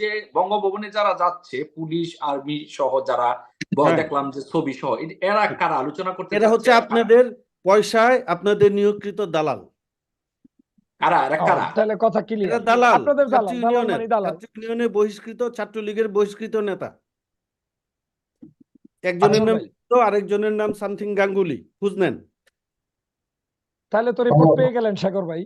যে বঙ্গভবনে যারা যাচ্ছে পুলিশ আর্মি সহ যারা হ্যাঁ। দেখলাম যে ছবি সহ এরা কারা? আলোচনা করতে এরা হচ্ছে আপনাদের পয়সায় আপনাদের নিয়োগকৃত দালাল। কারা? এরা কারা? তাহলে কথা ক্লিয়ার দালাল আপনাদের দালাল ইউনিয়নের মানে দালাল। ছাত্র ইউনিয়নের বহিষ্কৃত ছাত্রলীগের বহিষ্কৃত নেতা। একজনের আচ্ছা। নাম তো আরেকজনের নাম সামথিং গাঙ্গুলি বুঝলেন তাহলে তো রিপোর্ট পেয়ে গেলেন সাগর ভাই।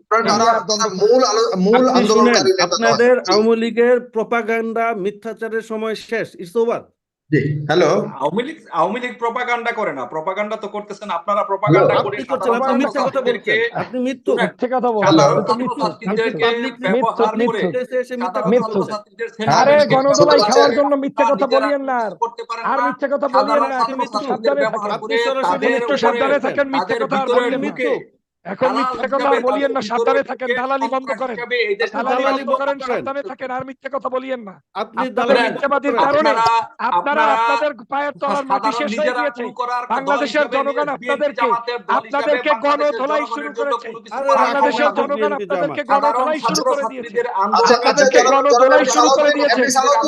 আপনাদের আওয়ামী লীগের প্রপাগান্ডা মিথ্যাচারের সময় শেষ। It's over hello. Awami League Awami League propaganda করে না। প্রপাগান্ডা তো করতেছেন আপনারা প্রপাগান্ডা করে আপনি মিথ্যা কথা বলছেন। আপনি মৃত্যু মিথ্যে কথা বলছেন। আপনি তো মিথ্যে মিথ্যে, মিথ্যে। মিথ্যা। কথা মিথ্যে। বলছেন। আরে গণদোলাই খাওয়ার জন্য মিথ্যে কথা বলিয়েন না। আর। মিথ্যে কথা বলিয়েন না। আপনি মিথ্যু। সাবধানে থাকেন। আপনি সরাসরি একটু সাবধানে থাকেন মিথ্যে কথা। আর ভিতরে বলিয়েন না। ঢুকে এখন মিথ্যে কথা বলিয়েন না সাবধানে থাকেন দালালি বন্ধ করেন। দালালি বন্ধ করেন। সাবধানে থাকেন আর মিথ্যে কথা বলিয়েন না। আপনি মিথ্যাবাদীর কারণে আপনারা আপনাদের পায়ের তলার মাটি শেষ হয়ে গিয়েছে। বাংলাদেশের জনগণ আপনাদেরকে আপনাদেরকে গণধোলাই শুরু করেছে। বাংলাদেশের জনগণ আপনাদেরকে গণধোলাই শুরু করে দিয়েছে। আচ্ছা, আচ্ছা, আপনাদেরকে জনাব- গণধোলাই শুরু করে দিয়েছে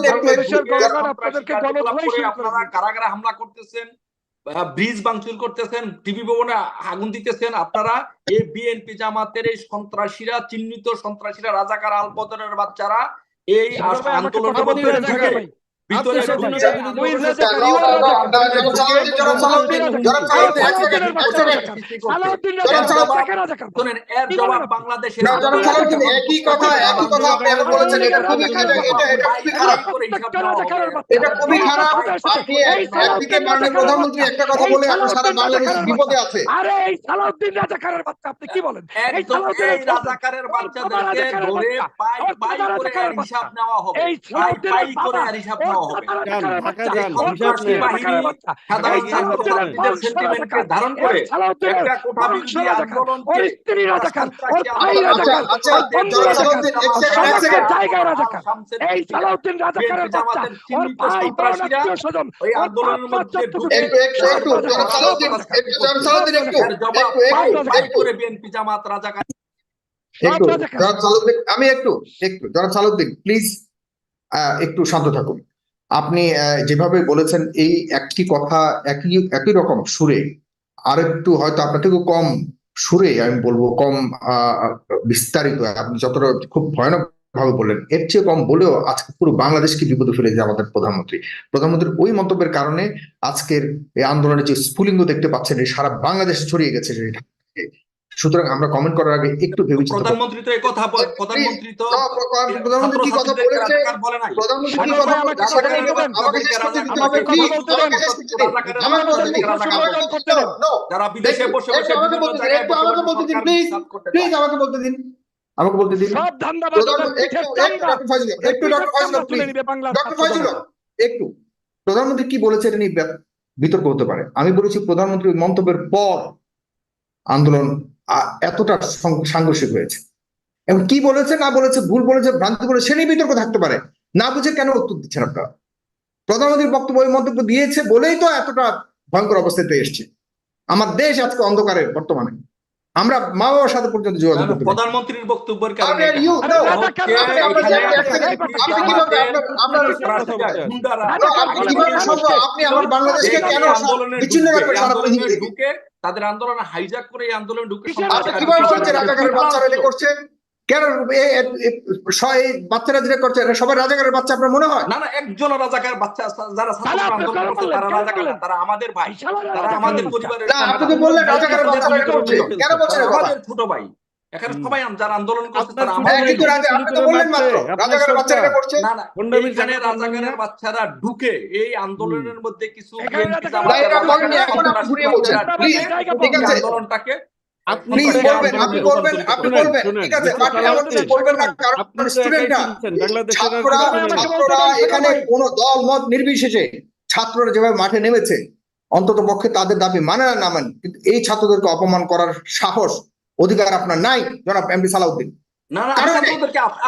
বাংলাদেশের জনগণ আপনাদেরকে গণধোলাই শুরু করে আপনারা দিয়েছে কারাগারে হামলা করতেছেন। ব্রিজ ভাঙচুর করতেছেন টিভি ভবনে আগুন দিতেছেন আপনারা। এই বিএনপি জামাতের এই সন্ত্রাসীরা চিহ্নিত সন্ত্রাসীরা রাজাকার আলপদনের বাচ্চারা এই আন্দোলনের মধ্যে সালাউদ্দিন, সালাউদ্দিন, সালাউদ্দিন। সালাউদ্দিন সালাউদ্দিন। বাংলাদেশের সালাউদ্দিন, একই কথা একই কথা আপনি এখন বলেছেন এটা খুবই এটা এটা এটা খুবই খারাপ এটা খুবই খারাপ আপনি একদিকে মাননীয় প্রধানমন্ত্রী একটা কথা বলে এখন সারা বাংলাদেশ বিপদে আছে আরে এই সালাউদ্দিন রাজাকারের বাচ্চা আপনি কি বলেন এই এই রাজাকারের বাচ্চাদেরকে ধরে পাই পাই করে হিসাব নেওয়া হবে পাই পাই করে হিসাব ধারণ করে একটা কোটা আচ্ছা, আচ্ছা, আমি একটু একটু জনাব সালাউদ্দিন প্লিজ একটু শান্ত থাকুন আপনি যেভাবে বলেছেন, এই একই কথা, একই একই রকম সুরে আর একটু হয়তো আপনার থেকে কম সুরে আমি বলব, কম বিস্তারিত, আপনি যতটা খুব ভয়ানক ভাবে বললেন, এর চেয়ে কম বলেও আজকে পুরো বাংলাদেশকে বিপদে ফেলেছে আমাদের প্রধানমন্ত্রী। প্রধানমন্ত্রীর ওই মন্তব্যের কারণে আজকের এই আন্দোলনের যে স্ফুলিঙ্গ দেখতে পাচ্ছেন সারা বাংলাদেশ ছড়িয়ে গেছে, সেটা সুতরাং আমরা কমেন্ট করার আগে একটু ভেবে প্রধানমন্ত্রী তো এই কথা বলে প্রধানমন্ত্রী তো প্রধানমন্ত্রী কি কথা বলেছে? রাজাকার বলে নাই? প্রধানমন্ত্রী কি কথা আমাকে বলতে শেষ করতে দিতে হবে। আমাকে প্লিজ কথা বলতে আমাকে শেষ করতে দিন। বলতে যারা বিদেশে একটু- বসে বসে আমাকে বলতে দিন, একটু আমাকে বলতে দিন, করতে প্লিজ আমাকে বলতে দিন। আমাকে বলতে দিন। সব একটু একটু doctor Faizul doctor Faizul please প্রধানমন্ত্রী কি বলেছে এটা নিয়ে বিতর্ক হতে পারে। আমি বলেছি প্রধানমন্ত্রীর মন্তব্যের পর আন্দোলন এতটা সাংঘর্ষিক হয়েছে। এবং কি বলেছে, না বলেছে, ভুল বলেছে, ভ্রান্ত বলেছে, সে নিয়ে বিতর্ক থাকতে পারে। না বুঝে কেন উত্তর দিচ্ছেন আপনারা? প্রধানমন্ত্রীর বক্তব্য ওই মন্তব্য দিয়েছে বলেই তো এতটা ভয়ঙ্কর অবস্থাতে এসছে। আমার দেশ আজকে অন্ধকারে বর্তমানে। আমরা মা বাবার সাথে পর্যন্ত যোগাযোগ করতে প্রধানমন্ত্রীর বক্তব্যের কারণে আপনি আমার বাংলাদেশকে কেন আন্দোলনে বিচ্ছিন্ন ঢুকে, সারা পৃথিবী তাদের আন্দোলন হাইজাক করে এই আন্দোলন ঢুকে কিসের আপনি সন্ত্রাসী কীভাবে কার্যকলাপ রাজাকারের বাচ্চারা করছে কেন বাচ্চারা যেটা করছে সবাই রাজাকারের বাচ্চা আপনার মনে হয়? না না একজন রাজাকার বাচ্চা যারা? তারা রাজাকার তারা আমাদের ভাই তারা আমাদের পরিবারের আপনি তো বললেন রাজাকারের করছে কেন বলছেন? ছোট ভাই এখানে সবাই আম- যারা আন্দোলন করছে তারা হ্যাঁ ভাই। কিন্তু রাজা আপনি তো বললেন মাত্র রাজাকারের বাচ্চারা এটা করছে? না না গন্ডামির রাজাকারের বাচ্চারা ঢুকে এই আন্দোলনের মধ্যে কিছু এখানে আপনি ঘুরিয়ে বলছেন। ঠিক আছে। আন্দোলনটাকে আপনি প্লিজ বলবেন আপনি বলবেন। বলবেন আপনি বলবেন ঠিক আছে Mr. এমন কিছু বলবেন না কারণ স্টুডেন্টরা একাই শুনছেন, বাংলাদেশের আর ছাত্ররা ছাত্ররা এখানে কোন দল মত নির্বিশেষে ছাত্ররা যেভাবে মাঠে নেমেছে অন্তত পক্ষে তাদের দাবি মানে না না মানে কিন্তু এই ছাত্রদেরকে অপমান করার সাহস অধিকার আপনার নাই জনাব এমপি সালাউদ্দিন। না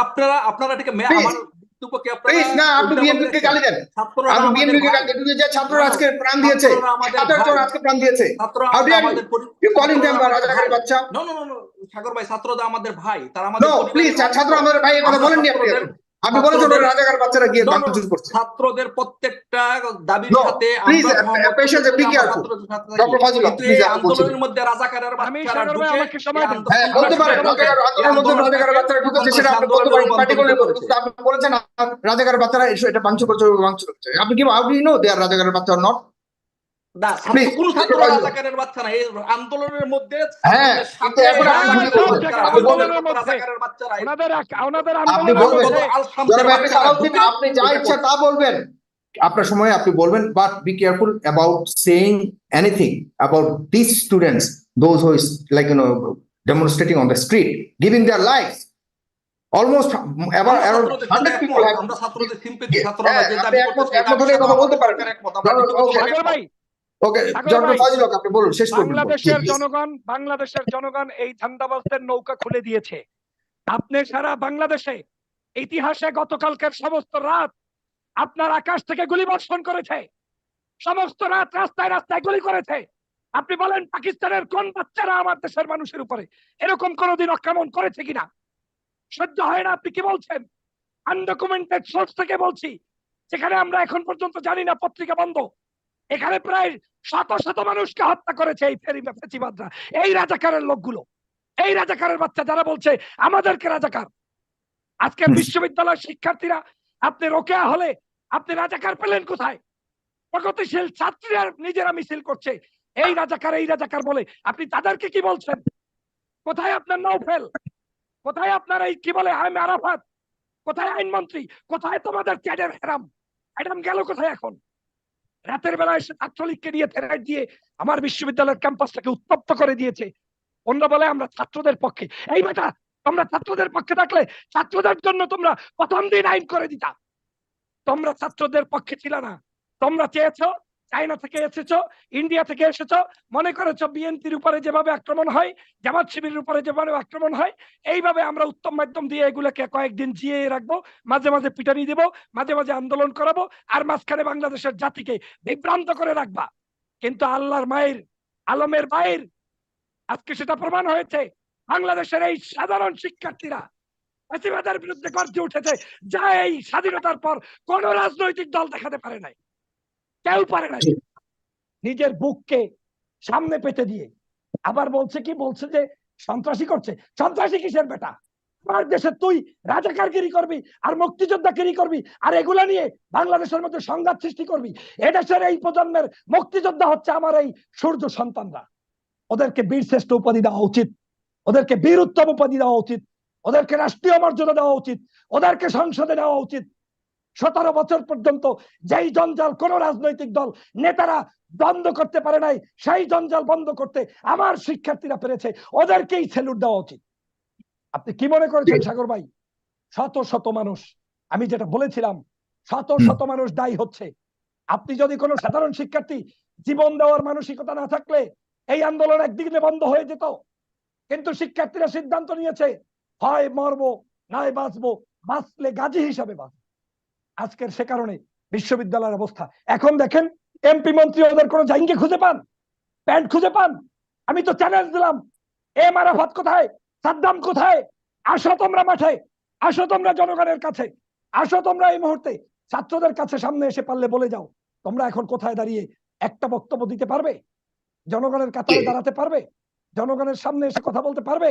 আপনারা আপনারা এটাকে না আপনি। গালি দেন আপনি। গালি দেন যে ছাত্ররা আজকে প্রাণ দিয়েছে। আজকে প্রাণ দিয়েছে? ইউ কলিং রাজাকারের ভাই। বাচ্চা সাগর ছাত্ররা আমাদের ভাই তারা আমাদের নো প্লিজ ছাত্র আমাদের ভাই কথা বলেননি আপনি আপনি বলেছেন রাজাকার বাচ্চারা গিয়ে ভাঙচুর করছে ছাত্রদের প্রত্যেকটা দাবির সাথে আন্দোলনের মধ্যে রাজাকারের বাচ্চারা ঢুকে আমাকে সময় দিন। হ্যাঁ বলতে পারেন সন্ত্রাসীদের রাজাকার মধ্যে- এই আন্দোলনের মধ্যে রাজাকার বাচ্চারা ঢুকেছে সেটা আপনি বলতে পারেন। আপনি বলেছেন আ- রাজাকার বাচ্চারা এটা ভাঙচুর করছে ভাঙচুর করছে আপনি কি আপনি নো দে আর রাজাকারের বাচ্চা নট আন্দোলনের মধ্যে আপনি যা ইচ্ছা তা বলবেন। আপনার সময় আপনি বলবেন but be careful about saying anything about this students those who is like you know demonstrating on the street giving their life almost আমরা অ্যারাউন্ড পিপল হ্যাভ ছাত্রদের sympathy, ছাত্ররা হ্যাঁ, যে দাবি একমত- একমত হলে কথা বলতে পারেন। একমত, আমরা ভাই ওকে আপনি বলুন শেষ করুন বাংলাদেশের জনগণ বাংলাদেশের জনগণ এই ধান্দাবাজদের নৌকা খুলে দিয়েছে। আপনি সারা বাংলাদেশে ইতিহাসে গতকালকের সমস্ত রাত আপনার আকাশ থেকে গুলি বর্ষণ করেছে। সমস্ত রাত রাস্তায় রাস্তায় গুলি করেছে। আপনি বলেন পাকিস্তানের কোন বাচ্চারা আমার দেশের মানুষের উপরে এরকম কোনদিন আক্রমণ করেছে কিনা? সহ্য হয় না আপনি কি বলছেন? আনডকুমেন্টেড সোর্স থেকে বলছি যেখানে আমরা এখন পর্যন্ত জানি না পত্রিকা বন্ধ। এখানে প্রায় শত শত মানুষকে হত্যা করেছে এই ফেরি ফেসিবাদরা। এই রাজাকারের লোকগুলো। এই রাজাকারের বাচ্চা যারা বলছে আমাদেরকে রাজাকার। আজকে বিশ্ববিদ্যালয়ের শিক্ষার্থীরা আপনি রোকেয়া হলে আপনি রাজাকার পেলেন কোথায়? প্রগতিশীল ছাত্রীরা নিজেরা মিছিল করছে এই রাজাকার এই রাজাকার বলে। আপনি তাদেরকে কি বলছেন? কোথায় আপনার নৌফেল? কোথায় আপনার এই কি বলে আইম আরাফাত? কোথায় আইনমন্ত্রী? কোথায় তোমাদের ক্যাডের হেরাম? হেরাম গেল কোথায় এখন? রাতের বেলায় এসে ছাত্রলীগকে নিয়ে ফেরাই দিয়ে আমার বিশ্ববিদ্যালয়ের ক্যাম্পাসটাকে উত্তপ্ত করে দিয়েছে। অন্য বলে আমরা ছাত্রদের পক্ষে। এই বেটা, তোমরা ছাত্রদের পক্ষে থাকলে ছাত্রদের জন্য তোমরা প্রথম দিন আইন করে দিতা। তোমরা ছাত্রদের পক্ষে ছিল না। তোমরা চেয়েছো চায়না থেকে এসেছ, ইন্ডিয়া থেকে এসেছ, মনে করেছ বিএনপির উপরে যেভাবে আক্রমণ হয়, জামাত শিবিরের উপরে যেভাবে আক্রমণ হয়, এইভাবে আমরা উত্তম মাধ্যম দিয়ে এগুলোকে কয়েকদিন জিয়ে রাখব, মাঝে মাঝে পিটানি দেবো, মাঝে মাঝে আন্দোলন করাবো, আর মাঝখানে বাংলাদেশের জাতিকে বিভ্রান্ত করে রাখবা। কিন্তু আল্লাহর মায়ের, আলমের মায়ের, আজকে সেটা প্রমাণ হয়েছে, বাংলাদেশের এই সাধারণ শিক্ষার্থীরা বিরুদ্ধে গর্জে উঠেছে, যা এই স্বাধীনতার পর কোন রাজনৈতিক দল দেখাতে পারে নাই। কেউ পারে না নিজের বুককে সামনে পেতে দিয়ে। আবার বলছে কি? বলছে যে সন্ত্রাসী করছে। সন্ত্রাসী কিসের বেটা? আমার দেশে তুই রাজাকারগিরি করবি আর মুক্তিযোদ্ধাগিরি করবি আর এগুলা নিয়ে বাংলাদেশের মধ্যে সংঘাত সৃষ্টি করবি। এদেশের এই প্রজন্মের মুক্তিযোদ্ধা হচ্ছে আমার এই সূর্য সন্তানরা। ওদেরকে বীর শ্রেষ্ঠ উপাধি দেওয়া উচিত। ওদেরকে বীর উত্তম উপাধি দেওয়া উচিত। ওদেরকে রাষ্ট্রীয় মর্যাদা দেওয়া উচিত। ওদেরকে সংসদে দেওয়া উচিত। সতেরো বছর পর্যন্ত যেই জঞ্জাল কোন রাজনৈতিক দল নেতারা বন্ধ করতে পারে নাই সেই জঞ্জাল বন্ধ করতে আমার শিক্ষার্থীরা পেরেছে। ওদেরকেই সেলুট দেওয়া উচিত। আপনি কি মনে করেছেন সাগর ভাই? শত শত মানুষ আমি যেটা বলেছিলাম শত শত মানুষ দায়ী হচ্ছে। আপনি যদি কোনো সাধারণ শিক্ষার্থী জীবন দেওয়ার মানসিকতা না থাকলে এই আন্দোলন একদিকে বন্ধ হয়ে যেত। কিন্তু শিক্ষার্থীরা সিদ্ধান্ত নিয়েছে হয় মরবো নয় বাঁচবো বাঁচলে গাজী হিসাবে বাঁচবো। আজকের সে কারণে বিশ্ববিদ্যালয়ের অবস্থা। এখন দেখেন এমপি মন্ত্রী ওদের কোনো জাইঙ্গে খুঁজে পান? প্যান্ট খুঁজে পান? আমি তো চ্যালেঞ্জ দিলাম। এ মারাফাত কোথায়? সাদ্দাম কোথায়? আসো তোমরা মাঠে আসো তোমরা জনগণের কাছে আসো তোমরা এই মুহূর্তে। ছাত্রদের কাছে সামনে এসে পারলে বলে যাও তোমরা এখন কোথায় দাঁড়িয়ে একটা বক্তব্য দিতে পারবে? জনগণের কাতারে দাঁড়াতে পারবে? জনগণের সামনে এসে কথা বলতে পারবে?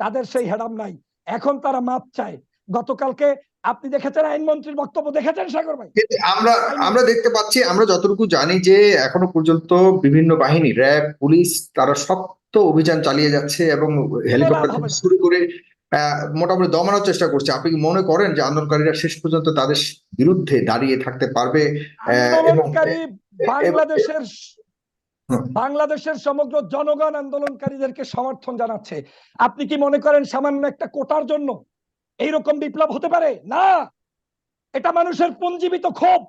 তাদের সেই হেডাম নাই। এখন তারা মাপ চায়। গতকালকে আপনি দেখেছেন আইনমন্ত্রীর বক্তব্য দেখেছেন সাগর ভাই? আমরা আমরা দেখতে পাচ্ছি আমরা যতটুকু জানি যে এখনও পর্যন্ত বিভিন্ন বাহিনী র্যাব পুলিশ তারা শক্ত অভিযান চালিয়ে যাচ্ছে এবং হেলিকপ্টার। শুরু করে মোটামুটি দমানোর চেষ্টা করছে। আপনি কি মনে করেন যে আন্দোলনকারীরা শেষ পর্যন্ত তাদের বিরুদ্ধে দাঁড়িয়ে থাকতে পারবে? বাংলাদেশের বাংলাদেশের সমগ্র জনগণ আন্দোলনকারীদেরকে সমর্থন জানাচ্ছে। আপনি কি মনে করেন সামান্য একটা কোটার জন্য এইরকম বিপ্লব হতে পারে? না। এটা মানুষের পুঞ্জীবিত ক্ষোভ,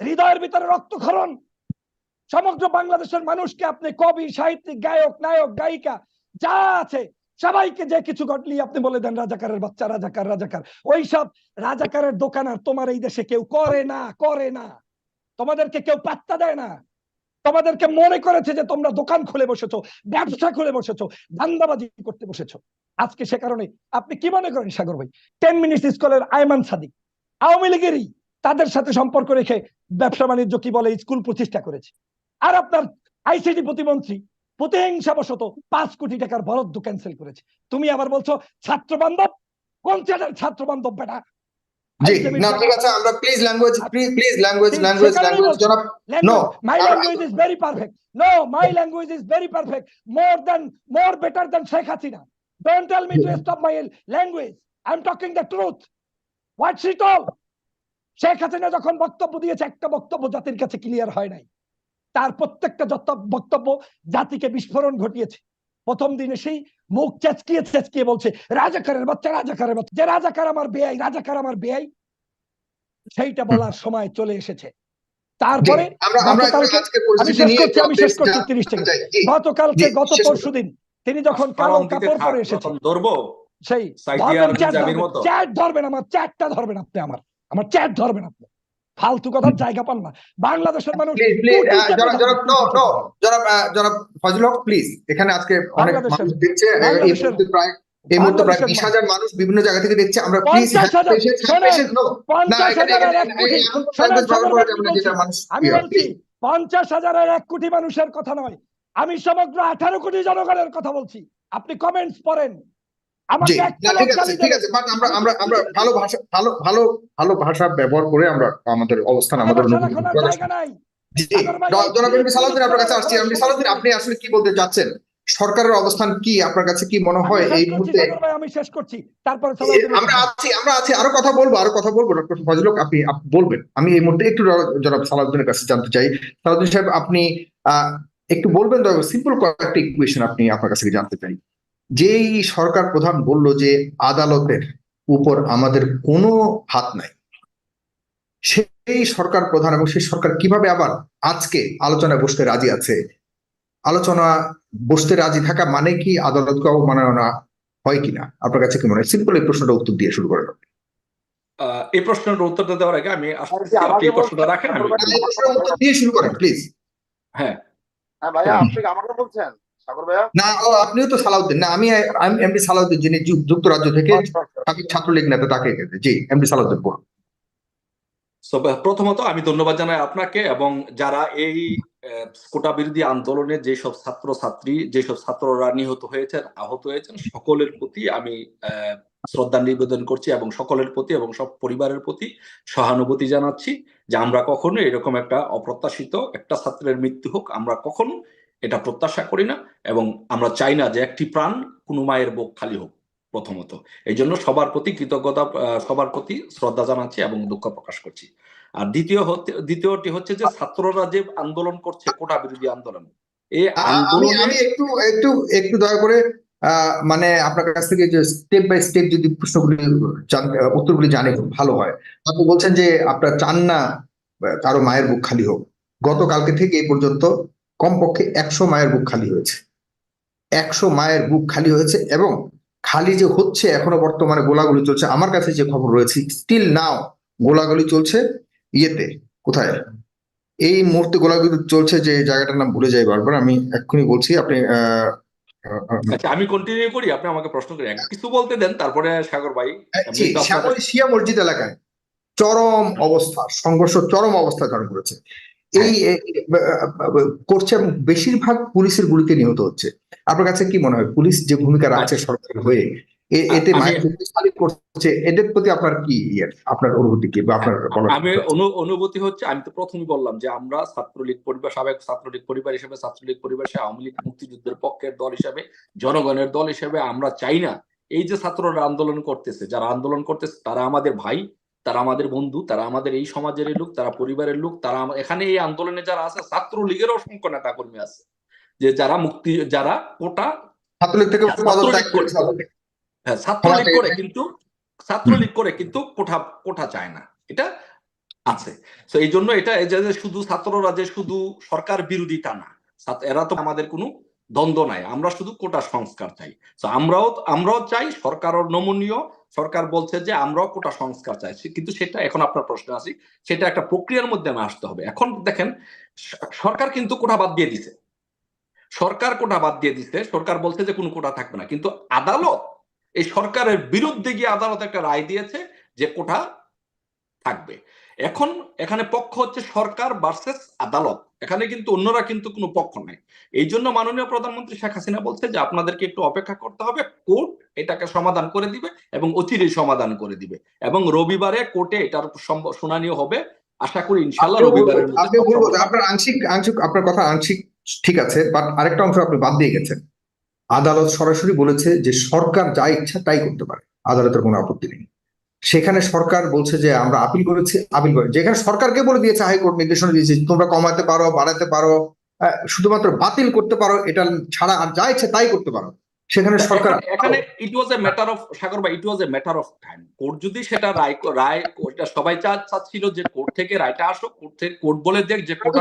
হৃদয়ের ভিতরে রক্তক্ষরণ। সমগ্র বাংলাদেশের মানুষকে আপনি কবি, সাহিত্যিক, গায়ক, নায়ক, গায়িকা, যা আছে, সবাইকে যে কিছু ঘটলি আপনি বলে দেন, রাজাকারের বাচ্চা, রাজাকার রাজাকার। ওইসব রাজাকারের দোকান আর তোমার এই দেশে কেউ করে না করে না। তোমাদেরকে কেউ পাত্তা দেয় না। তোমাদেরকে মনে করেছে যে তোমরা দোকান খুলে বসেছো, ব্যবসা খুলে বসেছো, ধান্দাবাজি করতে বসেছো। আজকে সে কারণে আপনি কি মনে করেন, সাগর ভাই? টেন মিনিটস স্কুলের আয়মান সাদিক, আওয়ামী লীগেরই তাদের সাথে সম্পর্ক রেখে ব্যবসা বাণিজ্য কি বলে স্কুল প্রতিষ্ঠা করেছে। আর আপনার আইসিটি প্রতিমন্ত্রী প্রতিহিংসাবশত পাঁচ কোটি টাকার বরাদ্দ ক্যান্সেল করেছে। তুমি আবার বলছো ছাত্র বান্ধব কোন ছাত্র বান্ধব বেটা? Is very perfect more than more better Sheikh Hasina don't me to stop language I talking the truth what she told Sheikh Hasina যখন বক্তব্য দিয়েছে একটা বক্তব্য জাতির কাছে ক্লিয়ার হয় নাই। তার প্রত্যেকটা যত বক্তব্য জাতিকে বিস্ফোরণ ঘটিয়েছে। প্রথম দিনে সেই মুখ চেচকিয়ে চেচকিয়ে বলছে রাজাকারের বাচ্চা রাজাকারের বাচ্চা যে রাজাকার আমার বেয়াই রাজাকার আমার বেয়াই সেইটা বলার সময় চলে এসেছে। তারপরে আমি শেষ করছি আমি শেষ করছি তিরিশ। জি, গতকালকে গত পরশু দিন তিনি যখন কালো কাপড় পরে এসেছে। তখন ধরবো? সেই চ্যাট ধরবেন আমার চ্যাটটা ধরবেন আপনি আমার। আমার চ্যাট ধরবেন আপনি। ফালতু কথার জায়গা পান না। বাংলাদেশের মানুষ প্লিজ জনাব ফজল হক এখানে আজকে অনেক মানুষ দেখছে প্রায় এই মুহূর্তে প্রায় বিশ হাজার মানুষ বিভিন্ন জায়গা থেকে দেখছে আমরা প্লিজ করা আমি বলছি। পঞ্চাশ হাজারের এক কোটি মানুষের কথা নয় আমি সমগ্র আঠারো কোটি জনগণের কথা বলছি আপনি কমেন্টস পড়েন। ঠিক আছে গালি ঠিক দেবে। আছে বাট আমরা আমরা আমরা ভালো ভাষা ভালো ভালো ভালো ভাষা ব্যবহার করে আমরা আমাদের অবস্থান আমাদের আপনার কাছে আসছি। সালাউদ্দিন আপনি আসলে কি বলতে চাচ্ছেন? সরকারের অবস্থান কি? আপনার কাছে কি মনে হয় এই মুহূর্তে? আমি শেষ করছি। তারপরে আমরা আছি আমরা আছি। আরও কথা বলব আরও কথা বলব। ডক্টর ফজল আপনি বলবেন। আমি এই মুহূর্তে একটু জনাব সালাউদ্দিনের কাছে জানতে চাই। সালাউদ্দিন সাহেব আপনি আহ, একটু বলবেন দয়া সিম্পল কয়েকটা ইকুয়েশন আপনি আপনার কাছে জানতে চাই। যেই সরকার প্রধান বলল যে আদালতের উপর আমাদের কোনো হাত নাই সেই সরকার প্রধান এবং সেই সরকার কীভাবে আবার আজকে আলোচনায় বসতে রাজি আছে? আলোচনা বসতে রাজি থাকা মানে কি? আদালতকে অবমাননা হয় কিনা? আপনার কাছে কি মনে হয়? সিম্পল এই প্রশ্নটা উত্তর দিয়ে শুরু করেন এই প্রশ্নের উত্তরটা দেওয়ার আগে আমি আপনি প্রশ্নটা রাখেন আমি প্রশ্নের উত্তর দিয়ে শুরু করেন প্লিজ হ্যাঁ। হ্যাঁ ভাইয়া আপনি আমাকে বলছেন। ভাইয়া না ও আপনিও তো সালাউদ্দিন। না আমি এমডি সালাউদ্দিন যিনি যুক্তরাজ্য থেকে ছাত্রলীগ নেতা তাকে জি এমডি সালাউদ্দিন বলুন। প্রথমত আমি ধন্যবাদ জানাই আপনাকে এবং যারা এই কোটা বিরোধী আন্দোলনে যেসব ছাত্র ছাত্রী যেসব ছাত্ররা নিহত হয়েছেন আহত হয়েছেন সকলের প্রতি আমি আহ, শ্রদ্ধা নিবেদন করছি এবং সকলের প্রতি এবং সব পরিবারের প্রতি সহানুভূতি জানাচ্ছি যে আমরা কখনো এরকম একটা অপ্রত্যাশিত একটা ছাত্রের মৃত্যু হোক আমরা কখনো এটা প্রত্যাশা করি না এবং আমরা চাই না যে একটি প্রাণ কোনো মায়ের বুক খালি হোক প্রথমত। এই জন্য সবার প্রতি কৃতজ্ঞতা সবার প্রতি শ্রদ্ধা জানাচ্ছি এবং দুঃখ প্রকাশ করছি। আর দ্বিতীয় হচ্ছে দ্বিতীয়টি হচ্ছে যে ছাত্ররা যে আন্দোলন করছে কোটা বিরোধী আন্দোলন এই আ- আ- আমি একটু একটু একটু দয়া করে আহ, মানে আপনার কাছ থেকে যে স্টেপ বাই স্টেপ যদি প্রশ্নগুলি উত্তরগুলি জানে খুব ভালো হয়। আপনি বলছেন যে আপনারা চান না কারও মায়ের বুক খালি হোক। গতকালকে থেকে এই পর্যন্ত কমপক্ষে একশো মায়ের বুক খালি হয়েছে। একশো মায়ের বুক খালি হয়েছে এবং খালি যে হচ্ছে এখনও বর্তমানে গোলাগুলি চলছে আমার কাছে যে খবর রয়েছে স্টিল নাও গোলাগুলি চলছে ইয়েতে কোথায়? এই মুহূর্তে গোলাগুলি চলছে যে জায়গাটার নাম ভুলে যাই বারবার আমি এক্ষুনি বলছি আপনি আচ্ছা আমি কন্টিনিউ করি আপনি আমাকে প্রশ্ন করেন। কিছু বলতে দেন তারপরে সাগর ভাই শ্যামলী শিয়া মসজিদ এলাকায় চরম অবস্থা সংঘর্ষ চরম অবস্থা ধারণ করেছে। এই করছে এবং বেশিরভাগ পুলিশের গুলিতে নিহত হচ্ছে। আপনার কাছে কি মনে হয়? পুলিশ যে ভূমিকা রাখছে সরকার হয়ে এতে করছে এদের প্রতি আপনার কি ইয়ে, আপনার অনুভূতি কি আপনার আমি অনু- অনুভূতি হচ্ছে আমি তো প্রথমেই বললাম যে আমরা ছাত্রলীগ পরিবার সাবেক ছাত্রলীগ পরিবার হিসেবে ছাত্রলীগ পরিবার হিসেবে আওয়ামী লীগ মুক্তিযুদ্ধের পক্ষের দল হিসেবে জনগণের দল হিসেবে আমরা চাই না। এই যে ছাত্ররা আন্দোলন করতেছে যারা আন্দোলন করতেছে তারা আমাদের ভাই তারা আমাদের বন্ধু তারা আমাদের এই সমাজের লোক তারা পরিবারের লোক তারা এখানে এই আন্দোলনে যারা আছে ছাত্রলীগের অসংখ্য নেতা কর্মী আছে। যে যারা মুক্তি যারা কোটা ছাত্রলীগ থেকে। হ্যাঁ ছাত্রলীগ করে কিন্তু ছাত্রলীগ করে কিন্তু কোঠা কোঠা চায় না। এটা আছে। তো এই জন্য এটা যে শুধু ছাত্ররা যে শুধু সরকার বিরোধী তা না। এরা তো আমাদের কোনো দ্বন্দ্ব নাই। আমরা শুধু কোটা সংস্কার চাই। তো আমরাও আমরাও চাই সরকারও নমনীয় সরকার বলছে যে আমরাও কোটা সংস্কার চাইছি, কিন্তু সেটা এখন আপনার প্রশ্ন আছে সেটা একটা প্রক্রিয়ার মধ্যে আসতে হবে। এখন দেখেন সরকার কিন্তু কোটা বাদ দিয়ে দিছে। সরকার কোটা বাদ দিয়ে দিছে, সরকার বলছে যে কোনো কোটা থাকবে না, কিন্তু আদালত, এই সরকারের বিরুদ্ধে গিয়ে আদালত একটা রায় দিয়েছে যে কোটা থাকবে। এখন এখানে পক্ষ হচ্ছে সরকার ভার্সেস আদালত। এখানে কিন্তু অন্যরা কিন্তু কোনো পক্ষ নাই। এই জন্য মাননীয় প্রধানমন্ত্রী শেখ হাসিনা বলছে যে আপনাদেরকে একটু অপেক্ষা করতে হবে কোর্ট এটাকে সমাধান করে দিবে এবং অচিরেই সমাধান করে দিবে এবং রবিবারে কোর্টে এটার শুনানিও হবে। আশা করি ইনশাল্লাহ রবিবারে আপনার আংশিক আংশিক আপনার কথা আংশিক ঠিক আছে বাট আরেকটা অংশ আপনি বাদ দিয়ে গেছেন। আদালত সরাসরি বলেছে যে সরকার যা ইচ্ছা তাই করতে পারে আদালতের কোনো আপত্তি নেই। সেখানে সরকার বলছে যে আমরা আপিল করেছি আপিল করে যেখানে সরকারকে বলে দিয়েছে হাইকোর্ট নির্দেশনা দিয়েছে, তোমরা কমাতে পারো, বাড়াতে পারো শুধুমাত্র বাতিল করতে পারো, এটা ছাড়া আর যা ইচ্ছে তাই করতে পারো। সেখানে সরকার এখানে- ইট was a matter of Sagar ভাই it was a matter of time court যদি সেটা রায় রায় ওটা সবাই চাচ্ছিল যে কোর্ট থেকে রায়টা আসো কোর্ট থেকে কোর্ট বলে দেখ যে তো কোটা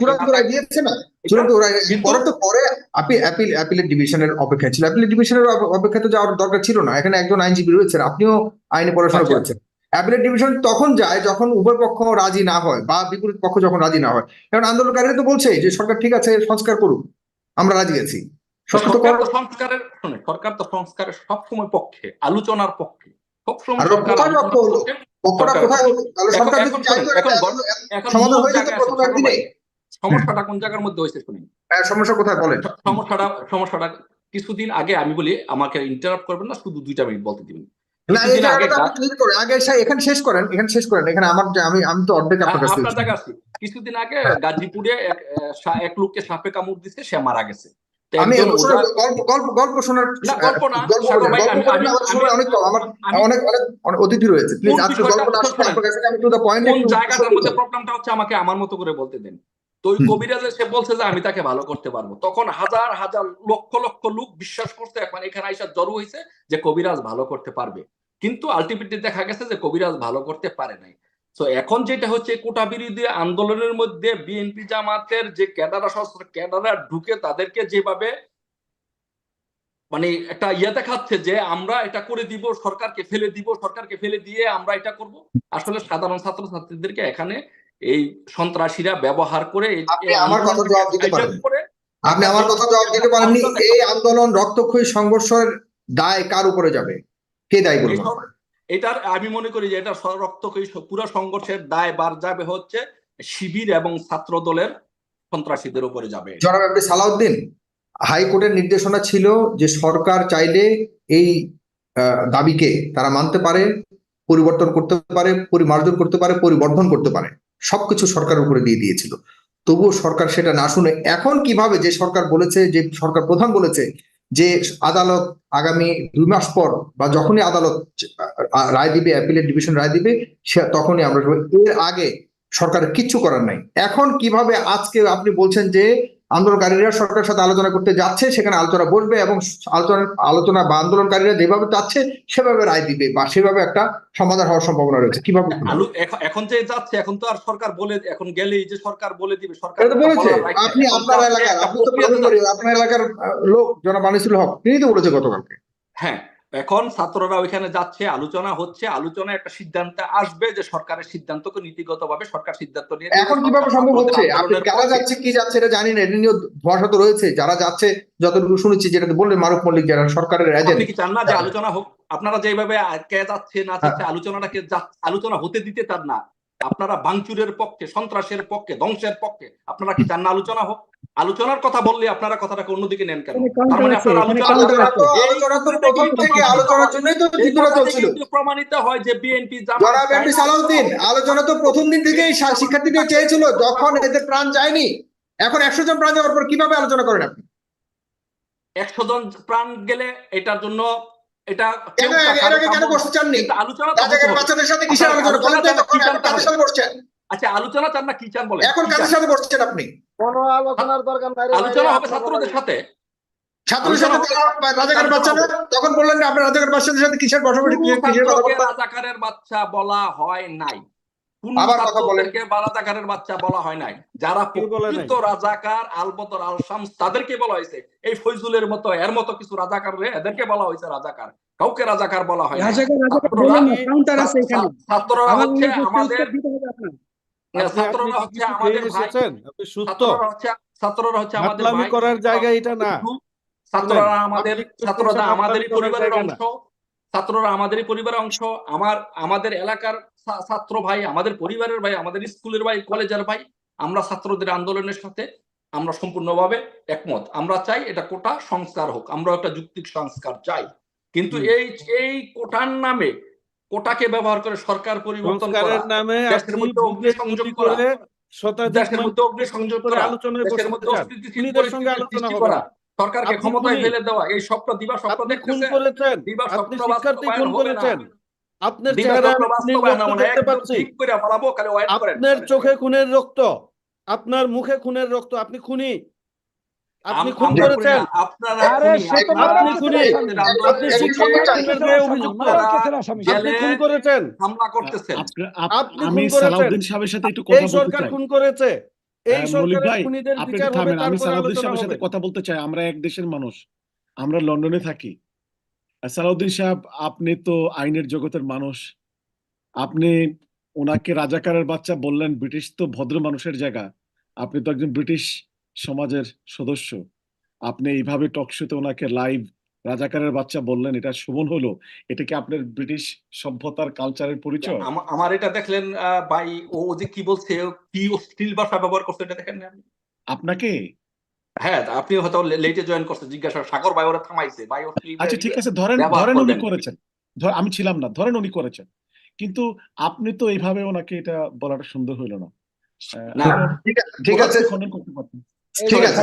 চূড়ান্ত রায় দিয়েছে না। চূড়ান্ত রায় পরে তো পরে আপিল আপিল আপিলের ডিভিশনের অপেক্ষা ছিল। আপিলের ডিভিশনের অপ- অপেক্ষাতে যাওয়ার দরকার ছিল না। এখানে একজন আইনজীবী রয়েছেন আপনিও আইনে পড়াশোনা আচ্ছা। করেছেন। অ্যাপিলেট ডিভিশন তখন যায় যখন উভয় পক্ষ রাজি না হয় বা বিপরীত পক্ষ যখন রাজি না হয়। কারণ আন্দোলনকারীরা তো বলছে যে সরকার ঠিক আছে সংস্কার করুক আমরা রাজি আছি। সরকার তো সংস্কারের শুনে সরকার তো সংস্কারের সবসময় পক্ষে আলোচনার পক্ষে সবসময় হয়ে। সমস্যাটা কোন জায়গার মধ্যে হয়েছে শুনি হ্যাঁ, সমস্যা কোথায় বলেন? সমস্যাটা সমস্যাটা কিছুদিন আগে আমি বলি আমাকে ইন্টারাপ্ট করবেন না শুধু দুইটা মিনিট বলতে দিবেন। কিছুদিন আগে জায়গাটা আপনি delete করেন। আগে এসে- এখানে শেষ করেন এখানে শেষ করেন। এখানে আমার যে- আমি আমি তো অর্ধেক আপনার কাছে আপনার জায়গা আছে কিছুদিন আগে গাজীপুরে এক লোককে সাপে কামড় দিছে সে মারা গেছে। আমি গল্প শোনার অনেক অনেক অতিথি রয়েছে। প্লিজ আজকে গল্প না আপনার কাছে। টু পয়েন্ট কোন জায়গাটার মধ্যে প্রবলেমটা হচ্ছে আমাকে আমার মতো করে বলতে দেন। তো ওই কবিরাজে সে বলছে যে আমি তাকে ভালো করতে পারব। তখন হাজার হাজার লক্ষ লক্ষ লোক বিশ্বাস করছে এখন এখানে আইসা জড়ো হয়েছে যে কবিরাজ ভালো করতে পারবে। কিন্তু আলটিমেটলি দেখা গেছে যে কবিরাজ ভালো করতে পারে নাই। তো এখন যেটা হচ্ছে কোটা বিরোধী আন্দোলনের মধ্যে বিএনপি জামাতের যে ক্যাডারা সশস্ত্র ক্যাডারা ঢুকে তাদেরকে যেভাবে মানে একটা ইয়ে দেখাচ্ছে যে আমরা এটা করে দিব সরকারকে ফেলে দিব সরকারকে ফেলে দিয়ে আমরা এটা করব। আসলে সাধারণ ছাত্রছাত্রীদেরকে এখানে এই সন্ত্রাসীরা ব্যবহার করে আমার কথা জবাব দিতে পারেন। আপনি আমার কথা জবাব দিতে পারেননি। এই আন্দোলন রক্তক্ষয়ী সংঘর্ষের দায় কার উপরে যাবে? কে দায় করবে এটার, আমি মনে করি যে এটা রক্তক্ষয়ী পুরো সংঘর্ষের দায় বার যাবে হচ্ছে শিবির এবং ছাত্র দলের সন্ত্রাসীদের উপরে যাবে। জনাব সালাউদ্দিন, হাইকোর্টের নির্দেশনা ছিল যে সরকার চাইলে এই দাবিকে তারা মানতে পারে, পরিবর্তন করতে পারে পরিমার্জন করতে পারে, পরিবর্ধন করতে পারে। সবকিছু সরকারের উপরে দিয়ে দিয়েছিল। তবুও সরকার সেটা না শুনে এখন কীভাবে যে সরকার বলেছে, যে সরকার প্রধান বলেছে যে আদালত আগামী দুই মাস পর বা যখনই আদালত রায় দিবে অ্যাপিলেট ডিভিশন রায় দিবে, সে তখনই আমরা এর আগে সরকার কিচ্ছু করার নাই। এখন কীভাবে আজকে আপনি বলছেন যে আন্দোলনকারীরা সরকারের সাথে আলোচনা করতে যাচ্ছে সেখানে আলোচনা বসবে এবং আলোচনা আলোচনা বা আন্দোলনকারীরা যেভাবে চাচ্ছে সেভাবে রায় দিবে বা সেভাবে একটা সমাধান হওয়ার সম্ভাবনা রয়েছে। কীভাবে এখন- যে যাচ্ছে এখন তো আর সরকার বলে এখন গেলেই যে সরকার বলে দিবে সরকার বলেছে। আপনি আপনার এলাকার আপনি তো আপনার এলাকার লোক জনাব আনিসুল হক তিনি তো বলেছে গতকালকে। হ্যাঁ। এখন ছাত্ররা ওইখানে যাচ্ছে আলোচনা হচ্ছে আলোচনা একটা সিদ্ধান্তে আসবে যে সরকারের সিদ্ধান্তকে নীতিগতভাবে সরকার সিদ্ধান্ত নিয়ে এখন কীভাবে সম্ভব হচ্ছে? আপনি কারা যাচ্ছে কি যাচ্ছে এটা জানি না এটা নিয়ে ধোয়াশা তো রয়েছে। যারা যাচ্ছে যতটুকু শুনেছি যেটা বললেন মারুফ মল্লিক যারা সরকারের এজেন্ট আপনি কি চান না যে আলোচনা হোক? আপনারা যেভাবে কে যাচ্ছে না যাচ্ছে আলোচনাটাকে যা- আলোচনা হতে দিতে চান না। আপনারা ভাঙচুরের পক্ষে সন্ত্রাসের পক্ষে ধ্বংসের পক্ষে আপনারা কি চান না আলোচনা হোক? আলোচনার কথা বললে আপনারা কথাটাকে অন্যদিকে নেন কেন? তার মানে আপনারা আলোচনার জন্যই তো প্রমাণিত হয় যে বিএনপি সালাউদ্দিন আলোচনা তো প্রথম দিন থেকেই শিক্ষার্থীদের চেয়েছিল যখন এদের প্রাণ যায়নি। এখন একশো জন প্রাণ যাওয়ার পর কীভাবে আলোচনা করেন আপনি? একশো জন প্রাণ গেলে এটার জন্য এটা কেন কেউ এর আগে কেন বসতে চাননি? আলোচনা তো হতে রাজাকার হবে। বাচ্চাদের সাথে কিসের আলোচনা বলেন তো আলোচনা তখন কি চান সাথে বসছেন আচ্ছা আলোচনা চান না কি চান বলেন? এখন কাদের সাথে বসছেন আপনি? কোনো আলোচনার দরকার নাই আলোচনা হবে ছাত্রদের সাথে। ছাত্রদের সাথে রাজাকার বাচ্চা তখন বললেন যে আপনার রাজাকার বাচ্চাদের সাথে কিসের বসবাস? কিসের রাজাকারের বাচ্চা বলা হয় নাই। আবার কথা বলেন। রাজাকারের বাচ্চা বলা হয় নাই। যারা কে বলে প্রকৃত রাজাকার আলবদর আল শামস তাদেরকে বলা হয়েছে। এই ফৈজুলের মতো এর মতো কিছু রাজাকার রে এদেরকে বলা হয়েছে রাজাকার। কাউকে রাজাকার বলা হয় না রাজাকার রাজাকার ছাত্ররা- হচ্ছে আমাদের ছাত্ররা হচ্ছে আমাদের ভাই। আপনি সুস্থ? ছাত্ররা হচ্ছে আমাদের ভাই। করার জায়গা এটা না। ছাত্ররা আমাদের ছাত্ররা আমাদেরই পরিবারের অংশ। ছাত্ররা আমাদেরই পরিবারের অংশ। আমার আমাদের এলাকার ছাত্র ভাই আমাদের পরিবারের ভাই আমাদের স্কুলের ভাই কলেজের ভাই আমরা ছাত্রদের আন্দোলনের সাথে আমরা সম্পূর্ণভাবে একমত। আমরা চাই এটা কোটা সংস্কার হোক। আমরা একটা যুক্তিক সংস্কার চাই। কিন্তু এই এই কোটার নামে কোটাকে ব্যবহার করে সরকার পরিবর্তন করা সংস্কারের নামে দেশের মধ্যে বুকে অগ্নিসংযোগ গুলি করা, দেশের মধ্যে মানুষকে অগ্নিসংযোগ করে করা দেশের মধ্যে অস্থিতিশীল আলোচনা সৃষ্টি করা সরকারকে ক্ষমতায় ফেলে দেওয়া এই স্বপ্ন দিবা স্বপ্ন আপনি খুন দেখতেছে করেছেন দিবা আপনি স্বপ্ন শিক্ষার্থী খুন। করেছেন আপনার চেহারা স্বপ্ন আমি বাস্তবায়ন রক্ত হবে না। দেখতে পাচ্ছি। আপনার চোখে খুনের রক্ত আপনার মুখে খুনের রক্ত আপনি খুনি আপনি খুন করেছেন? আপনারা আপনি খুনি। আপনি অভিযুক্ত খুন করেছেন? হামলা করতেছেন। আপ- আপ- আপনি খুন করেছেন। সাহেবের সাথে একটু কথা বলতে সরকার চাই। খুন করেছে? এই হ্যাঁ, মৌলিক সরকারের ভাই, খুনিদের বিচার হবে আমি সালাউদ্দিন সাহেবের সাথে কথা বলতে চাই। আমরা এক দেশের মানুষ আমরা লন্ডনে থাকি। সালাউদ্দিন সাহেব আপনি তো আইনের জগতের মানুষ। আপনি ওনাকে রাজাকারের বাচ্চা বললেন ব্রিটিশ তো ভদ্র মানুষের জায়গা। আপনি তো একজন ব্রিটিশ সমাজের সদস্য। আপনি এইভাবে টকশোতে ওনাকে লাইভ রাজাকারের বাচ্চা বললেন এটা শোভন হলো। এটা কি আপনার ব্রিটিশ সভ্যতার কালচারের পরিচয়? আমার এটা দেখলেন ভাই ও যে কি বলছে কি অশ্লীল ভাষা ব্যবহার করছে এটা দেখেন না আপনাকে? হ্যাঁ আপনি হয়তো লেটে জয়েন করছেন জিজ্ঞাসা সাগর ভাই ওরা থামাইছে ভাই আচ্ছা ঠিক আছে ধরেন ধরেন উনি করেছেন। ধর আমি ছিলাম না ধরেন উনি করেছেন। কিন্তু আপনি তো এইভাবে ওনাকে এটা বলাটা সুন্দর হইল না। ঠিক আছে ঠিক আছে। খণ্ডন করতে পারতেন। ঠিক আছে,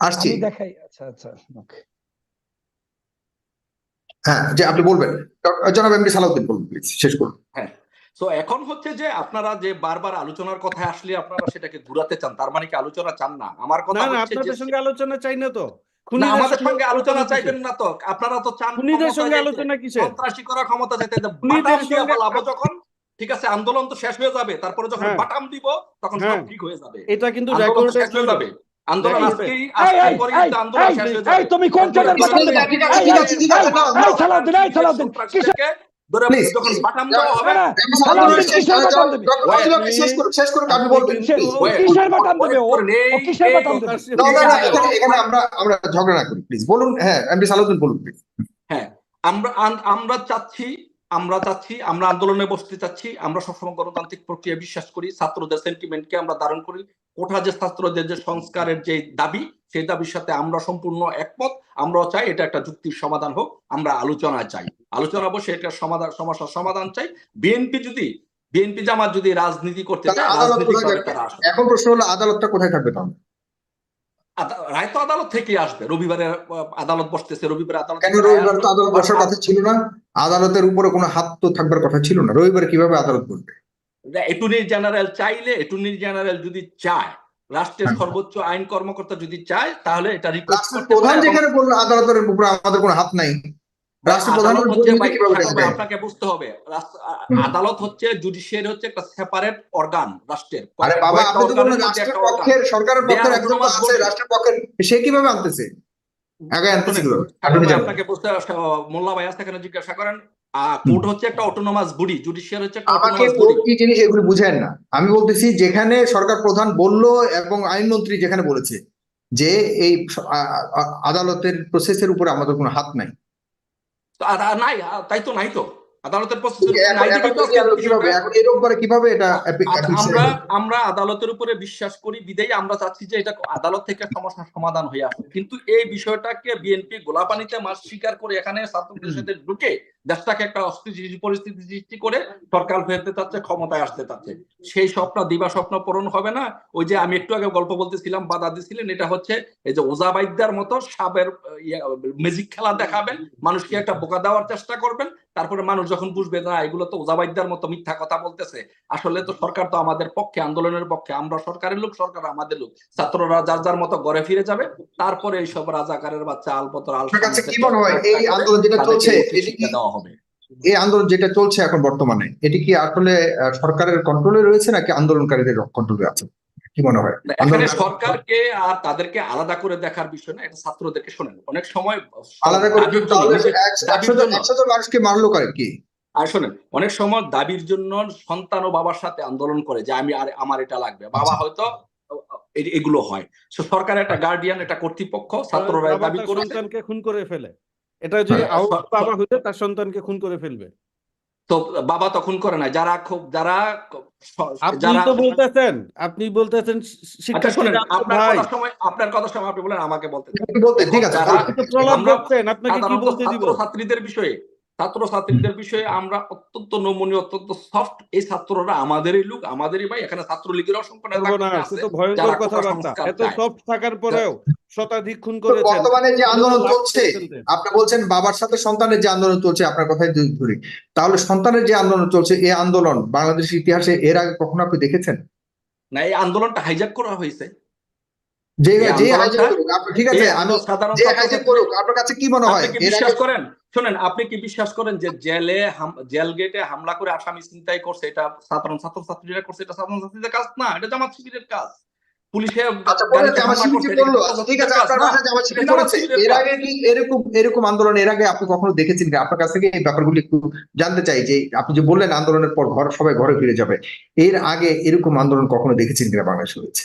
আসছি। দেখাই আচ্ছা আচ্ছা হ্যাঁ যে আপনি বলবেন। জনাব এমডি সালাউদ্দিন বলুন প্লিজ শেষ করুন। তো এখন হচ্ছে যে আপনারা যে বারবার আলোচনার কথা আসলে আপনারা সেটাকে ঘুরাতে চান তার মানে কি আলোচনা চান না? আমার কথা না আপনাদের সঙ্গে আলোচনা চাই না তো। না আমাদের সঙ্গে আলোচনা? চাইবেন না তো। আপনারা তো চান খুনিদের সঙ্গে আলোচনা কিসের? সন্ত্রাসী করা ক্ষমতা বলাবো যখন ঠিক আছে আন্দোলন তো শেষ হয়ে যাবে তারপরে যখন হ্যাঁ। বাটাম দিব তখন সব হ্যাঁ। ঠিক হয়ে যাবে। এটা কিন্তু শেষ হয়ে যাবে। আন্দোলন আজকেই আন্দোলন শেষ হয়ে যাবে। তুমি কোন চ্যানেল বাটাম দেবে? ঠিক আছে, ঠিক আছে, ঠিক আছে, এই, না, এই, সালাউদ্দিন, এই, সালাউদ্দিন, কিসের- সন্ত্রাসীদেরকে ধরে Please, যখন বাটাম দেওয়া হবে না, এমডি সালাউদ্দিন সালাউদ্দিন শেষ আপনি বলবেন কিসের- বাটাম দেবে? ও- কিসের বাটাম দেবে? এখানে আমরা আমরা ঝগড়া না করি প্লিজ বলুন হ্যাঁ এমডি সালাউদ্দিন বলুন প্লিজ হ্যাঁ আমরা আমরা চাচ্ছি আমরা চাচ্ছি আমরা আন্দোলনে বসতে চাচ্ছি আমরা সবসময় গণতান্ত্রিক প্রক্রিয়া বিশ্বাস করি ছাত্রদের সেন্টিমেন্টকে আমরা ধারণ করি। কোঠা যে ছাত্রদের যে সংস্কারের যে দাবি সেই দাবির সাথে আমরা সম্পূর্ণ একমত। আমরাও চাই এটা একটা যুক্তির সমাধান হোক আমরা আলোচনা চাই। আলোচনা বসে এটা সমাধান সমস্যার সমাধান চাই। বিএনপি যদি বিএনপি জামাত যদি রাজনীতি করতে চায় এখন প্রশ্ন হলো আদালতটা কোথায় থাকবে তাহলে? রায় তো আদালত থেকে আসবে। রবিবারে আদালত বসতেছে রবিবারে আদালত কেন রবিবার তো আদালত বসার কথা ছিল না? আদালতের উপরে কোনো হাত তো থাকবার কথা ছিল না। রবিবার কীভাবে আদালত বসবে? অ্যাটর্নি জেনারেল চাইলে অ্যাটর্নি জেনারেল যদি চায় রাষ্ট্রের হ্যাঁ। সর্বোচ্চ আইন কর্মকর্তা যদি চায় তাহলে এটা রিকোয়েস্ট প্রধান যেখানে বলল আদালতের উপরে আমাদের কোনো হাত নাই। আদালত হচ্ছে আপনাকে বুঝতে হবে। আদালত জুডিশিয়ারি হচ্ছে একটা সেপারেট অর্গান রাষ্ট্রের। আরে বাবা আপনি তো বললেন organ এর মধ্যে রাষ্ট্রের পক্ষের সরকারের They পক্ষের একজন আছে রাষ্ট্রের পক্ষের সে কীভাবে আনতেছে? আগে আনতেছে কীভাবে? সাগর আপনি ভাই, জানেন। আপনাকে বুঝতে মোল্লা ভাই জিজ্ঞাসা করেন কোর্ট হচ্ছে একটা অটোনোমাস বডি জুডিশিয়ারি হচ্ছে একটা আমাকে কোর্ট কি জিনিস এগুলো বুঝেন না। আমি বলতেছি যেখানে সরকার প্রধান বলল এবং আইনমন্ত্রী যেখানে বলেছে যে এই আদালতের প্রসেসের উপরে আমাদের কোনো হাত নাই। নাই তাই তো নাই তো। আদালতের কীভাবে? এটা appeal আমরা আমরা আদালতের উপরে বিশ্বাস করি বিদেয় আমরা চাচ্ছি যে এটা আদালত থেকে সমস্যার সমাধান হয়ে আসে কিন্তু এই বিষয়টাকে বিএনপি গোলাপানিতে মাস স্বীকার করে এখানে ছাত্র পরিষদের ঢুকে দেশটাকে একটা অস্থিতিশীল পরিস্থিতি সৃষ্টি করে সরকার ফেরতে চাচ্ছে ক্ষমতায় আসতে চাচ্ছে। সেই স্বপ্ন দিবা স্বপ্ন পূরণ হবে না। ওই যে আমি একটু আগে গল্প বলতেছিলাম বাধা দিছিলেন এটা হচ্ছে এই যে ওজাবাইদার মতো সাবের ম্যাজিক খেলা দেখাবেন মানুষকে একটা বোকা দেওয়ার চেষ্টা করবেন তারপরে মানুষ যখন বুঝবে না এগুলো তো ওজাবাইদার মতো মিথ্যা কথা বলতেছে আসলে তো সরকার তো আমাদের পক্ষে আন্দোলনের পক্ষে আমরা সরকারের লোক সরকার আমাদের লোক। ছাত্ররা যার যার মতো ঘরে ফিরে যাবে তারপরে এইসব রাজাকারের বাচ্চা আলপতর আল কি মনে হয় এই আন্দোলন যেটা চলছে দেওয়া হবে। এই আন্দোলন যেটা চলছে এখন বর্তমানে এটি কি আসলে সরকারের কন্ট্রোলে রয়েছে নাকি আন্দোলনকারীদের কন্ট্রোলে আছে? কি মনে হয়? এখানে সরকারকে আর তাদেরকে আলাদা করে দেখার বিষয় না এটা ছাত্রদেরকে শোনেন। অনেক সময় আলাদা করে মানুষকে মারলো করে কি? আর শোনেন অনেক সময় দাবির জন্য সন্তান ও বাবার সাথে আন্দোলন করে যে আমি আর আমার এটা লাগবে। বাবা হয়তো এগুলো হয়। সরকার একটা গার্ডিয়ান একটা কর্তৃপক্ষ ছাত্ররা দাবি সন্তানকে খুন করে ফেলে। এটা যদি হ্যাঁ, বাবা হইলে তার সন্তানকে খুন করে ফেলবে। তো বাবা তখন করে না যারা খুব যারা আপনি যারা তো বলতেছেন আপনি বলতেছেন শিক্ষা শুনেন শিক্ষার্থীরা আপনার কথা সময় আপনার কথা সময় আপনি বলেন আমাকে বলতে ঠিক আছে আপনি তো প্রলাপ করছেন আপনাকে কি বলতে দিব? ছাত্রীদের বিষয়ে ছাত্র ছাত্রীদের বিষয়ে আমরা অত্যন্ত নমনীয় অত্যন্ত সফট এই ছাত্ররা আমাদেরই লোক আমাদেরই ভাই। এখানে ছাত্রলীগের অসংখ্য এত সফট থাকার পরেও শতাধিক খুন বর্তমানে যে আন্দোলন চলছে আপনি বলছেন বাবার সাথে সন্তানের যে আন্দোলন চলছে আপনার কথাই ধ- ধরি। তাহলে সন্তানের যে আন্দোলন চলছে এই আন্দোলন বাংলাদেশের ইতিহাসে এর আগে কখনো আপনি দেখেছেন? না এই আন্দোলনটা হাইজ্যাক করা হয়েছে। যে যে হাইজ্যাক করুক আপনি ঠিক আছে আমি সাধারণ যে ছাত্র- হাইজ্যাক করুক আপনার কাছে কি মনে হয়? বিশ্বাস করেন? শোনেন আপনি কি বিশ্বাস করেন যে জেলে জেল গেটে হামলা করে আসামি চিন্তাই করছে? এটা সাধারণ ছাত্রছাত্রীরা করছে এটা সাধারণ ছাত্রীদের কাজ? না এটা জামাত শিবিরের কাজ। পুলিশে ঠিক আছে এর আগে কি এরকম এরকম আন্দোলন এর আগে আপনি কখনো দেখেছেন? আপনার কাছ থেকে এই ব্যাপারগুলি একটু জানতে চাই যে আপনি যে বললেন আন্দোলনের পর ঘর সবাই ঘরে ফিরে যাবে এর আগে এরকম আন্দোলন কখনো দেখেছেন কিনা বাংলাদেশে হয়েছে?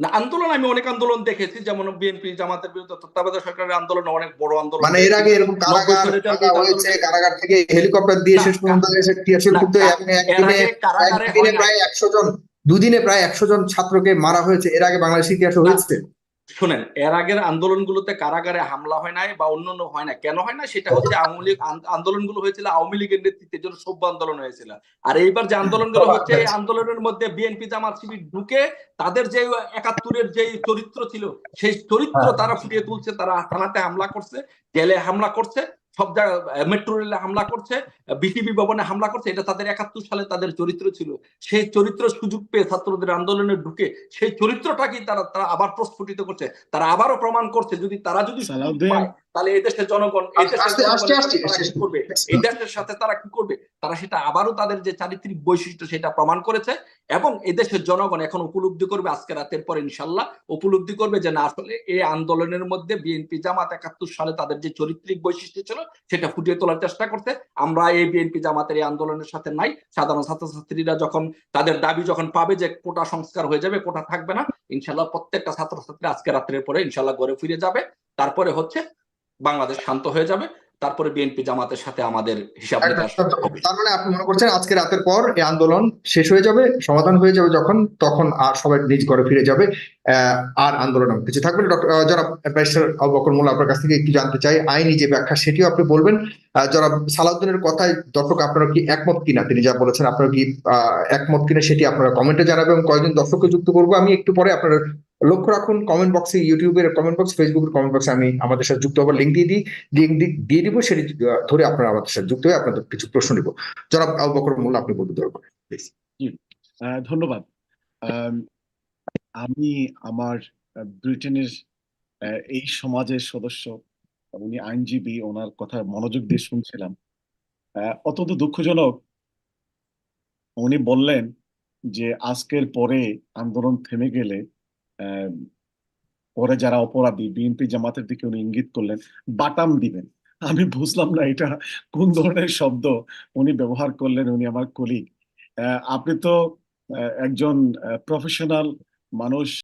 না আন্দোলন আমি অনেক আন্দোলন দেখেছি যেমন বিএনপি জামাতের বিরুদ্ধে তত্ত্বাবধায়ক সরকারের আন্দোলন অনেক বড় আন্দোলন মানে এর আগে এরকম কারাগার হয়েছে। কারাগার থেকে হেলিকপ্টার দিয়ে শেষ পর্যন্ত এসে টিয়ারশেল করতে আপনি একদিনে প্রায় একশো জন দুদিনে প্রায় একশো জন ছাত্রকে মারা হয়েছে এর আগে বাংলাদেশ ইতিহাসে হয়েছে শোনেন এর আগের আন্দোলনগুলোতে কারাগারে হামলা হয় নাই বা অন্যান্য হয় না কেন হয় না সেটা হচ্ছে আওয়ামী লীগ আন- আন্দোলনগুলো হয়েছিল আওয়ামী লীগের নেতৃত্বে জন্য সভ্য আন্দোলন হয়েছিল। আর এইবার যে আন্দোলনগুলো হচ্ছে এই আন্দোলনের মধ্যে বিএনপি জামাত শিবির ঢুকে তাদের যে একাত্তরের যে চরিত্র ছিল সেই চরিত্র তারা ফুটিয়ে তুলছে তারা থানাতে হামলা করছে জেলে হামলা করছে। সব জায়গায় মেট্রো রেলে হামলা করছে বিটিপি ভবনে হামলা করছে এটা তাদের একাত্তর সালে তাদের চরিত্র ছিল। সেই চরিত্র সুযোগ পেয়ে ছাত্রদের আন্দোলনে ঢুকে সেই চরিত্রটাকেই তারা তারা আবার প্রস্ফুটিত করছে। তারা আবারও প্রমাণ করছে যদি তারা যদি তাহলে এই দেশের জনগণ এই দেশের করবে? এই দেশের সাথে তারা কি করবে? তারা সেটা আবারও তাদের যে চারিত্রিক বৈশিষ্ট্য সেটা প্রমাণ করেছে এবং এই দেশের জনগণ এখন উপলব্ধি করবে আজকে রাতের পর ইনশাল্লাহ উপলব্ধি করবে যে না আসলে এই আন্দোলনের মধ্যে বিএনপি জামাত একাত্তর সালে তাদের যে চরিত্রিক বৈশিষ্ট্য ছিল সেটা ফুটিয়ে তোলার চেষ্টা করছে। আমরা এই বিএনপি জামাতের এই আন্দোলনের সাথে নাই। সাধারণ ছাত্রছাত্রীরা যখন তাদের দাবি যখন পাবে যে কোটা সংস্কার হয়ে যাবে কোটা থাকবে না ইনশাল্লাহ প্রত্যেকটা ছাত্রছাত্রী আজকে রাত্রের পরে ইনশাল্লাহ ঘরে ফিরে যাবে। তারপরে হচ্ছে বাংলাদেশ শান্ত হয়ে যাবে। তারপরে বিএনপি জামাতের সাথে আমাদের হিসাব তার মানে আপনি মনে করছেন আজকে রাতের পর এই আন্দোলন শেষ হয়ে যাবে সমাধান হয়ে যাবে যখন তখন আর সবাই নিজ ঘরে ফিরে যাবে আর আন্দোলন কিছু থাকবে যারা ব্যারিস্টার বকর মোল্লা আপনার কাছ থেকে একটু জানতে চাই। আইনি যে ব্যাখ্যা সেটিও আপনি বলবেন। যারা সালাউদ্দিনের কথায় দর্শক আপনারা কি একমত কিনা? তিনি যা বলেছেন আপনারা কি আহ, একমত কিনা সেটি আপনারা কমেন্টে জানাবেন এবং কয়েকজন দর্শককে যুক্ত করব। আমি একটু পরে আপনারা লক্ষ্য রাখুন কমেন্ট বক্সে ইউটিউবের কমেন্ট বক্স ফেসবুকের কমেন্ট বক্সে আমি আমাদের সাথে যুক্ত হবার লিঙ্ক দিয়ে দিই। লিঙ্ক দিয়ে দিব সেটি ধরে আপনারা আমাদের সাথে যুক্ত হয়ে আপনাদের কিছু প্রশ্ন নিব। যারা আবু বকর মোল্লা আপনি বলতে আহ, ধন্যবাদ। আমি আমার ব্রিটেনের এই সমাজের সদস্য উনি আইনজীবী ওনার কথা মনোযোগ দিয়ে শুনছিলাম। অত্যন্ত দুঃখজনক উনি বললেন যে আজকের পরে আন্দোলন থেমে গেলে পরে যারা অপরাধী, বিএনপি জামাতের দিকে উনি ইঙ্গিত করলেন, বাটাম দিবেন। আমি বুঝলাম না এটা কোন ধরনের শব্দ উনি ব্যবহার করলেন, উনি আমার কলিগ আপনি তো একজন প্রফেশনাল মানুষ